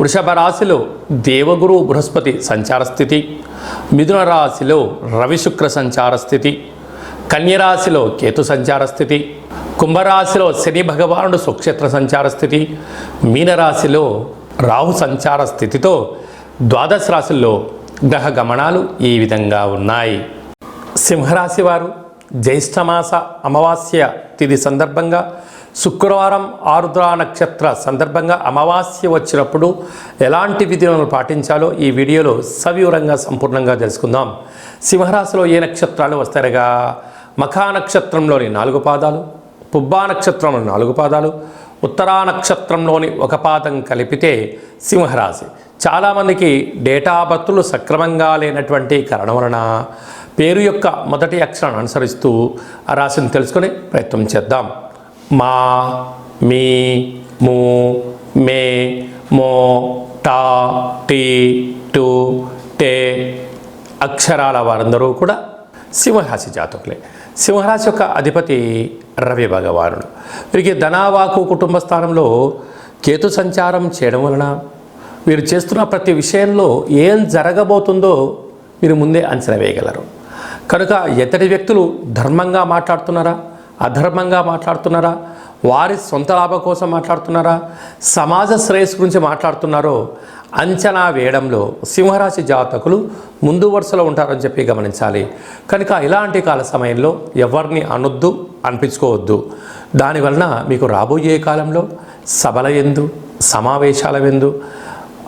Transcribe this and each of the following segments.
వృషభ రాశిలో దేవగురు బృహస్పతి సంచార స్థితి మిథున రాశిలో రవిశుక్ర సంచార స్థితి కన్యరాశిలో కేతు సంచార స్థితి కుంభరాశిలో శని భగవానుడు సుక్షేత్ర సంచార స్థితి మీనరాశిలో రాహు సంచార స్థితితో ద్వాదశ రాశుల్లో గ్రహ గమనాలు ఈ విధంగా ఉన్నాయి. సింహరాశి వారు జ్యేష్ఠమాస అమావాస్య తిథి సందర్భంగా శుక్రవారం ఆరుద్ర నక్షత్ర సందర్భంగా అమావాస్య వచ్చినప్పుడు ఎలాంటి విధులను పాటించాలో ఈ వీడియోలో సవివరంగా సంపూర్ణంగా తెలుసుకుందాం. సింహరాశిలో ఏ నక్షత్రాలు వస్తారగా మఖా నక్షత్రంలోని నాలుగు పాదాలు పుబ్బా నక్షత్రంలో నాలుగు పాదాలు ఉత్తరా నక్షత్రంలోని ఒక పాదం కలిపితే సింహరాశి. చాలామందికి డేటా బర్తులు సక్రమంగా లేనటువంటి కారణం వలన పేరు యొక్క మొదటి అక్షరాన్ని అనుసరిస్తూ ఆ రాశిని తెలుసుకునే ప్రయత్నం చేద్దాం. మా మీ ము మే మో టా టీ టు టే అక్షరాల వారందరూ కూడా సింహరాశి జాతకులే. సింహరాశి యొక్క అధిపతి రవి భగవానుడు. వీరికి ధనావాకు కుటుంబ స్థానంలో కేతు సంచారం చేయడం వలన వీరు చేస్తున్న ప్రతి విషయంలో ఏం జరగబోతుందో మీరు ముందే అంచనా వేయగలరు. కనుక ఎత్తటి వ్యక్తులు ధర్మంగా మాట్లాడుతున్నారా? అధర్మంగా మాట్లాడుతున్నారా? వారి సొంత లాభం కోసం మాట్లాడుతున్నారా? సమాజ శ్రేయస్సు గురించి మాట్లాడుతున్నారో? అంచనా వేయడంలో సింహరాశి జాతకులు ముందు వరుసలో ఉంటారని చెప్పి గమనించాలి. కనుక ఇలాంటి కాల సమయంలో ఎవరిని అనొద్దు అనిపించుకోవద్దు. దానివలన మీకు రాబోయే కాలంలో సభల ఎందు సమావేశాల ఎందు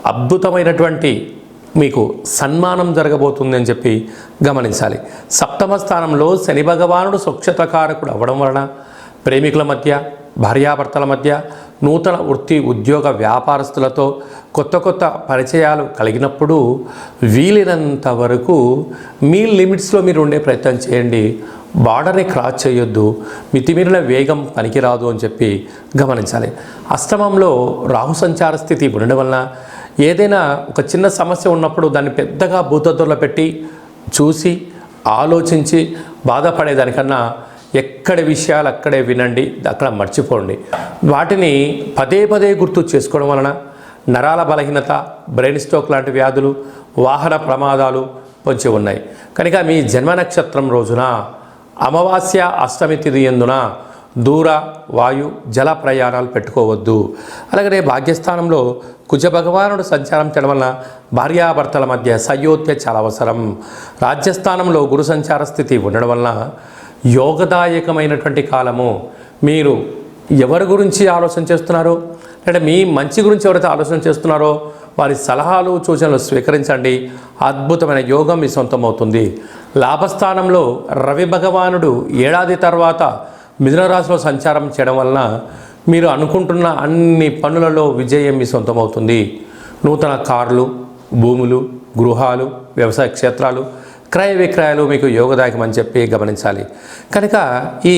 అద్భుతమైనటువంటి మీకు సన్మానం జరగబోతుంది అని చెప్పి గమనించాలి. సప్తమ స్థానంలో శని భగవానుడు స్వచ్ఛతకారకుడు అవ్వడం వలన ప్రేమికుల మధ్య భార్యాభర్తల మధ్య నూతన వృత్తి ఉద్యోగ వ్యాపారస్తులతో కొత్త కొత్త పరిచయాలు కలిగినప్పుడు వీలైనంత వరకు మీ లిమిట్స్లో మీరు ఉండే ప్రయత్నం చేయండి. బార్డర్ని క్రాస్ చేయొద్దు. మితిమీరిన వేగం పనికిరాదు అని చెప్పి గమనించాలి. అష్టమంలో రాహు సంచార స్థితి ఉండడం వలన ఏదైనా ఒక చిన్న సమస్య ఉన్నప్పుడు దాన్ని పెద్దగా భూతద్దులో పెట్టి చూసి ఆలోచించి బాధపడేదానికన్నా ఎక్కడి విషయాలు అక్కడే వినండి అక్కడ మర్చిపోండి. వాటిని పదే పదే గుర్తు చేసుకోవడం వలన నరాల బలహీనత బ్రెయిన్ స్ట్రోక్ లాంటి వ్యాధులు వాహన ప్రమాదాలు పొంచి ఉన్నాయి. కనుక మీ జన్మ నక్షత్రం రోజున అమావాస్య అష్టమి తిథి ఎందున దూర వాయు జల ప్రయాణాలు పెట్టుకోవద్దు. అలాగనే భాగ్యస్థానంలో కుజ భగవానుడు సంచారం చేయడం వలన భార్యాభర్తల మధ్య సయోధ్య చాలా అవసరం. రాజ్యస్థానంలో గురు సంచార స్థితి ఉండడం వలన యోగదాయకమైనటువంటి కాలము. మీరు ఎవరి గురించి ఆలోచన చేస్తున్నారో? అంటే మీ మంచి గురించి ఎవరైతే ఆలోచన చేస్తున్నారో వారి సలహాలు సూచనలు స్వీకరించండి. అద్భుతమైన యోగం మీ సొంతమవుతుంది లాభస్థానంలో రవి భగవానుడు ఏడాది తర్వాత మిథునరాశిలో సంచారం చేయడం వలన మీరు అనుకుంటున్న అన్ని పనులలో విజయం మీ సొంతమవుతుంది. నూతన కార్లు భూములు గృహాలు వ్యవసాయ క్షేత్రాలు క్రయ విక్రయాలు మీకు యోగదాయకమని చెప్పి గమనించాలి. కనుక ఈ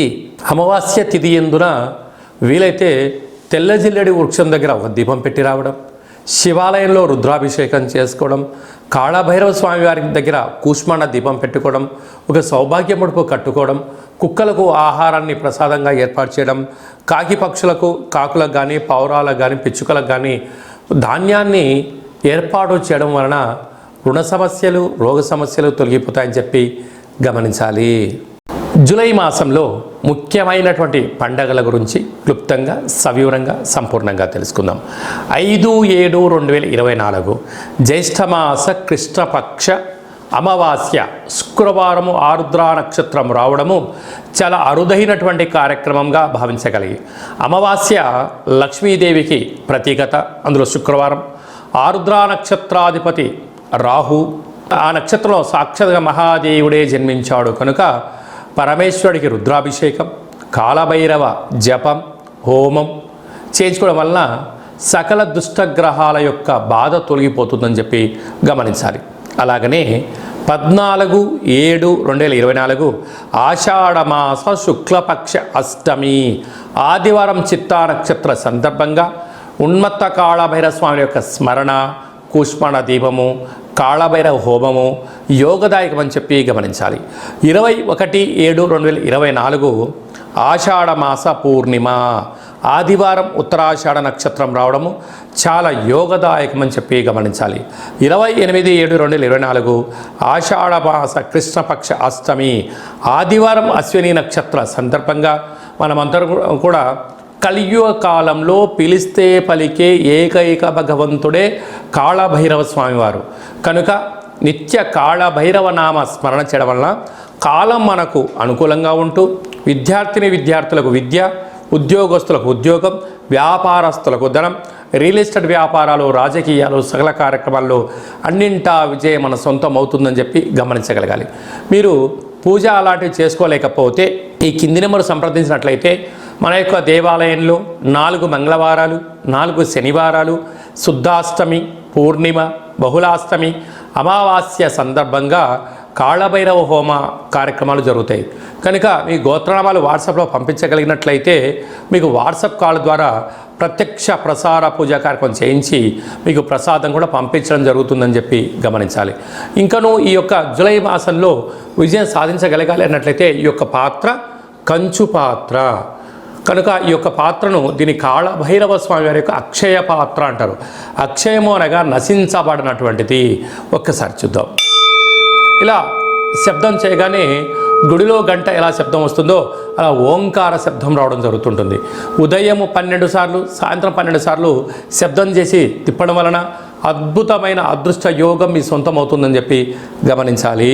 అమావాస్య తిథి ఎందున వీలైతే తెల్లజిల్లెడి వృక్షం దగ్గర ఒక దీపం పెట్టి రావడం శివాలయంలో రుద్రాభిషేకం చేసుకోవడం కాళభైరవ స్వామి వారి దగ్గర కూష్మాండ దీపం పెట్టుకోవడం ఒక సౌభాగ్య ముడుపు కట్టుకోవడం కుక్కలకు ఆహారాన్ని ప్రసాదంగా ఏర్పాటు చేయడం కాకి పక్షులకు కాకులకు కానీ పౌరాలకు కానీ పిచ్చుకలకు కానీ ధాన్యాన్ని ఏర్పాటు చేయడం వలన రుణ సమస్యలు రోగ సమస్యలు తొలగిపోతాయని చెప్పి గమనించాలి. జూలై మాసంలో ముఖ్యమైనటువంటి పండగల గురించి క్లుప్తంగా సవివరంగా సంపూర్ణంగా తెలుసుకుందాం. ఐదు ఏడు రెండు వేల ఇరవై నాలుగు జ్యేష్ఠమాస కృష్ణపక్ష అమావాస్య శుక్రవారము ఆరుద్రా నక్షత్రం రావడము చాలా అరుదైనటువంటి కార్యక్రమంగా భావించగలిగి అమావాస్య లక్ష్మీదేవికి ప్రతీకత. అందులో శుక్రవారం ఆరుద్రా నక్షత్రాధిపతి రాహు. ఆ నక్షత్రంలో సాక్షాత్గా మహాదేవుడే జన్మించాడు కనుక పరమేశ్వరుడికి రుద్రాభిషేకం కాలభైరవ జపం హోమం చేయించుకోవడం వలన సకల దుష్టగ్రహాల యొక్క బాధ తొలగిపోతుందని చెప్పి గమనించాలి. అలాగనే పద్నాలుగు ఏడు రెండు వేల ఇరవై నాలుగు ఆషాఢమాస శుక్లపక్ష అష్టమి ఆదివారం చిత్తా నక్షత్ర సందర్భంగా ఉన్మత్త కాళభైరవ స్వామి యొక్క స్మరణ కూష్మాణ దీపము కాళభైరవ హోమము యోగదాయకమని చెప్పి గమనించాలి. ఇరవై ఒకటి ఏడు రెండు వేల ఇరవై నాలుగు ఆషాఢమాస పూర్ణిమ. ఆదివారం ఉత్తరాషాఢ నక్షత్రం రావడము చాలా యోగదాయకమని చెప్పి గమనించాలి. ఇరవై ఎనిమిది ఏడు రెండు వేల ఇరవై నాలుగు ఆషాఢమాస కృష్ణపక్ష అష్టమి ఆదివారం అశ్విని నక్షత్ర సందర్భంగా మనమందరం కూడా కలియుగ కాలంలో పిలిస్తే పలికే ఏకైక భగవంతుడే కాళభైరవ స్వామివారు. కనుక నిత్య కాళభైరవ నామ స్మరణ చేయడం వలన కాలం మనకు అనుకూలంగా ఉంటూ విద్యార్థిని విద్యార్థులకు విద్య ఉద్యోగస్తులకు ఉద్యోగం వ్యాపారస్తులకు ధనం రియల్ ఎస్టేట్ వ్యాపారాలు రాజకీయాలు సకల కార్యక్రమాల్లో అన్నింటా విజయం మన సొంతం అవుతుందని చెప్పి గమనించగలగాలి. మీరు పూజ అలాంటివి చేసుకోలేకపోతే ఈ కింది నెంబర్ సంప్రదించినట్లయితే మన యొక్క దేవాలయంలో నాలుగు మంగళవారాలు నాలుగు శనివారాలు శుద్ధాష్టమి పూర్ణిమ బహుళాష్టమి అమావాస్య సందర్భంగా కాళభైరవ హోమ కార్యక్రమాలు జరుగుతాయి. కనుక మీ గోత్రనామాలు వాట్సాప్లో పంపించగలిగినట్లయితే మీకు వాట్సాప్ కాల్ ద్వారా ప్రత్యక్ష ప్రసార పూజా కార్యక్రమం చేయించి మీకు ప్రసాదం కూడా పంపించడం జరుగుతుందని చెప్పి గమనించాలి. ఇంకను ఈ యొక్క జూలై మాసంలో విజయం సాధించగలగాలి అన్నట్లయితే ఈ యొక్క పాత్ర కంచు పాత్ర. కనుక ఈ యొక్క పాత్రను దీని కాళభైరవ స్వామి వారి యొక్క అక్షయ పాత్ర అంటారు. అక్షయము అనగా నశించబడినటువంటిది. ఒక్కసారి చూద్దాం. ఇలా శబ్దం చేయగానే గుడిలో గంట ఎలా శబ్దం వస్తుందో అలా ఓంకార శబ్దం రావడం జరుగుతుంటుంది. ఉదయము పన్నెండు సార్లు సాయంత్రం పన్నెండు సార్లు శబ్దం చేసి తిప్పడం వలన అద్భుతమైన అదృష్ట యోగం మీ సొంతం అవుతుందని చెప్పి గమనించాలి.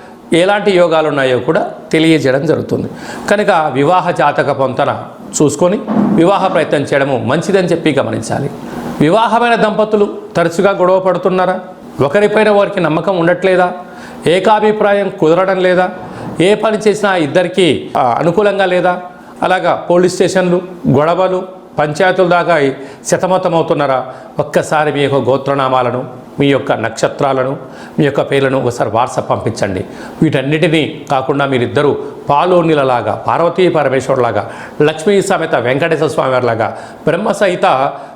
ఎలాంటి యోగాలు ఉన్నాయో కూడా తెలియజేయడం జరుగుతుంది. కనుక వివాహ జాతక పొంతన చూసుకొని వివాహ ప్రయత్నం చేయడము మంచిదని చెప్పి గమనించాలి. వివాహమైన దంపతులు తరచుగా గొడవ పడుతున్నారా? ఒకరిపైన వారికి నమ్మకం ఉండట్లేదా? ఏకాభిప్రాయం కుదరడం లేదా? ఏ పని చేసినా ఇద్దరికీ అనుకూలంగా లేదా? అలాగా పోలీస్ స్టేషన్లు గొడవలు పంచాయతీల దాకా శతమతమవుతున్నారా? ఒక్కసారి మీ యొక్క గోత్రనామాలను మీ యొక్క నక్షత్రాలను మీ యొక్క పేర్లను ఒకసారి వాట్సాప్ పంపించండి. వీటన్నిటినీ కాకుండా మీరిద్దరూ పాలోనిలలాగా పార్వతీ పరమేశ్వరులాగా లక్ష్మీ సమేత వెంకటేశ్వర స్వామి వారిలాగా బ్రహ్మ సహిత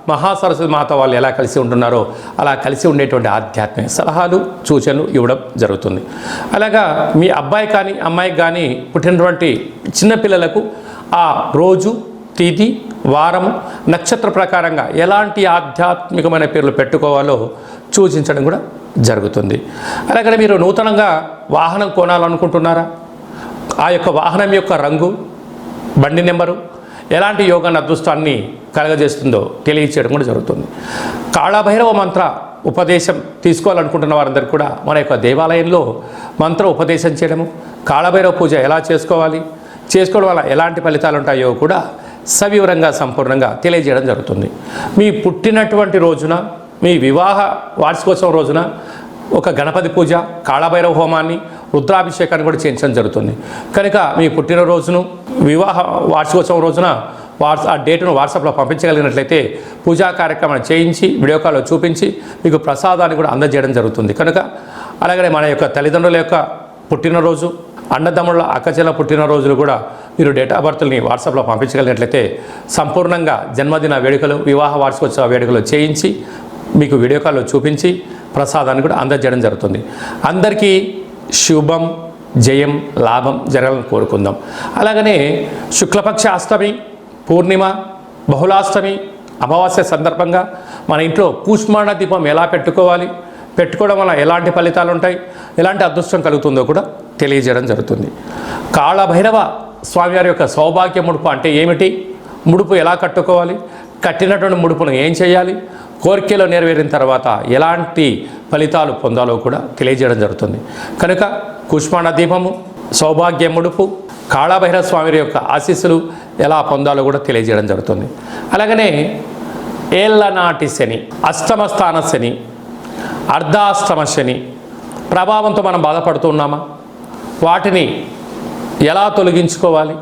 మహాసరస్వతి మాత వాళ్ళు ఎలా కలిసి ఉంటున్నారో అలా కలిసి ఉండేటువంటి ఆధ్యాత్మిక సలహాలు సూచనలు ఇవ్వడం జరుగుతుంది. అలాగా మీ అబ్బాయి కానీ అమ్మాయికి కానీ పుట్టినటువంటి చిన్నపిల్లలకు ఆ రోజు తిథి వారము నక్షత్ర ప్రకారంగా ఎలాంటి ఆధ్యాత్మికమైన పేర్లు పెట్టుకోవాలో సూచించడం కూడా జరుగుతుంది. అలాగే మీరు నూతనంగా వాహనం కొనాలనుకుంటున్నారా? ఆ యొక్క వాహనం యొక్క రంగు బండి నెంబరు ఎలాంటి యోగాన్ని అదృష్టాన్ని కలగజేస్తుందో తెలియచేయడం కూడా జరుగుతుంది. కాళభైరవ మంత్ర ఉపదేశం తీసుకోవాలనుకుంటున్న వారందరికీ కూడా మన యొక్క దేవాలయంలో మంత్ర ఉపదేశం చేయడము కాళభైరవ పూజ ఎలా చేసుకోవాలి చేసుకోవడం వల్ల ఎలాంటి ఫలితాలు ఉంటాయో కూడా సవివరంగా సంపూర్ణంగా తెలియజేయడం జరుగుతుంది. మీ పుట్టినటువంటి రోజున మీ వివాహ వార్షికోత్సవం రోజున ఒక గణపతి పూజ కాళభైరవ హోమాన్ని రుద్రాభిషేకాన్ని కూడా చేయించడం జరుగుతుంది. కనుక మీ పుట్టినరోజును వివాహ వార్షికోత్సవం రోజున వాట్స్ ఆ డేటును వాట్సాప్లో పంపించగలిగినట్లయితే పూజా కార్యక్రమాన్ని చేయించి వీడియో కాల్లో చూపించి మీకు ప్రసాదాన్ని కూడా అందజేయడం జరుగుతుంది. కనుక అలాగే మన యొక్క తల్లిదండ్రుల యొక్క పుట్టినరోజు అన్నదమ్ముల అక్కచెల్ల పుట్టినరోజులు కూడా మీరు డేట్ ఆఫ్ బర్త్ని వాట్సాప్లో పంపించగలిగినట్లయితే సంపూర్ణంగా జన్మదిన వేడుకలు వివాహ వార్షికోత్సవ వేడుకలు చేయించి మీకు వీడియో కాల్లో చూపించి ప్రసాదాన్ని కూడా అందజేయడం జరుగుతుంది. అందరికీ శుభం జయం లాభం జరగాలని కోరుకుందాం. అలాగనే శుక్లపక్ష అష్టమి పూర్ణిమ బహుళాష్టమి అమావాస్య సందర్భంగా మన ఇంట్లో కూష్మాండ దీపం ఎలా పెట్టుకోవాలి పెట్టుకోవడం వల్ల ఎలాంటి ఫలితాలు ఉంటాయి ఎలాంటి అదృష్టం కలుగుతుందో కూడా తెలియజేయడం జరుగుతుంది. కాళభైరవ స్వామివారి యొక్క సౌభాగ్య ముడుపు అంటే ఏమిటి? ముడుపు ఎలా కట్టుకోవాలి? కట్టినటువంటి ముడుపును ఏం చేయాలి? కోరికలు నెరవేరిన తర్వాత ఎలాంటి ఫలితాలు పొందాలో కూడా తెలియజేయడం జరుగుతుంది. కనుక కుష్మాణ దీపము సౌభాగ్య ముడుపు కాళభైరవ స్వామి యొక్క ఆశీస్సులు ఎలా పొందాలో కూడా తెలియజేయడం జరుగుతుంది. అలాగనే ఏళ్ళనాటి శని అష్టమ స్థాన శని అర్ధాష్టమ శని ప్రభావంతో మనం బాధపడుతున్నామా వాటిని ఎలా తొలగించుకోవాలి?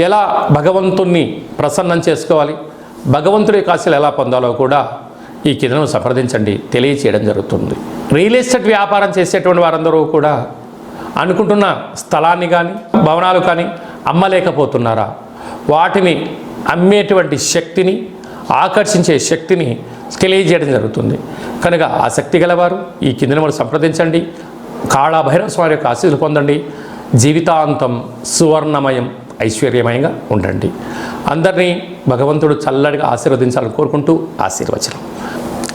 ఎలా భగవంతుణ్ణి ప్రసన్నం చేసుకోవాలి? భగవంతుడి యొక్క ఎలా పొందాలో కూడా ఈ కిందను సంప్రదించండి తెలియచేయడం జరుగుతుంది. రియల్ ఎస్టేట్ వ్యాపారం చేసేటువంటి వారందరూ కూడా అనుకుంటున్న స్థలాన్ని కానీ భవనాలు కానీ అమ్మలేకపోతున్నారా? వాటిని అమ్మేటువంటి శక్తిని ఆకర్షించే శక్తిని తెలియజేయడం జరుగుతుంది. కనుక ఆసక్తి గలవారు ఈ కిందను సంప్రదించండి కాళాభైరవ స్వామి యొక్క ఆశీస్సులు పొందండి. జీవితాంతం సువర్ణమయం ఐశ్వర్యమయంగా ఉండండి. అందరినీ భగవంతుడు చల్లడిగా ఆశీర్వదించాలని కోరుకుంటూ ఆశీర్వచనం.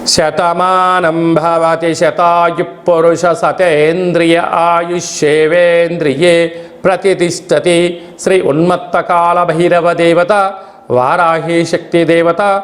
శతమానం భవతి శతాయు పురుష సతేంద్రియ ఆయుష్యేవేంద్రియే ప్రతిష్టతి. శ్రీ ఉన్మత్తకాల భైరవ దేవత వారాహి శక్తి దేవత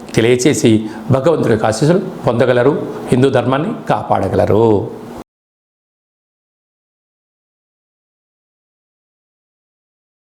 తెలియచేసి భగవంతుడి యొక్క ఆశీస్సులు పొందగలరు హిందూ ధర్మాన్ని కాపాడగలరు.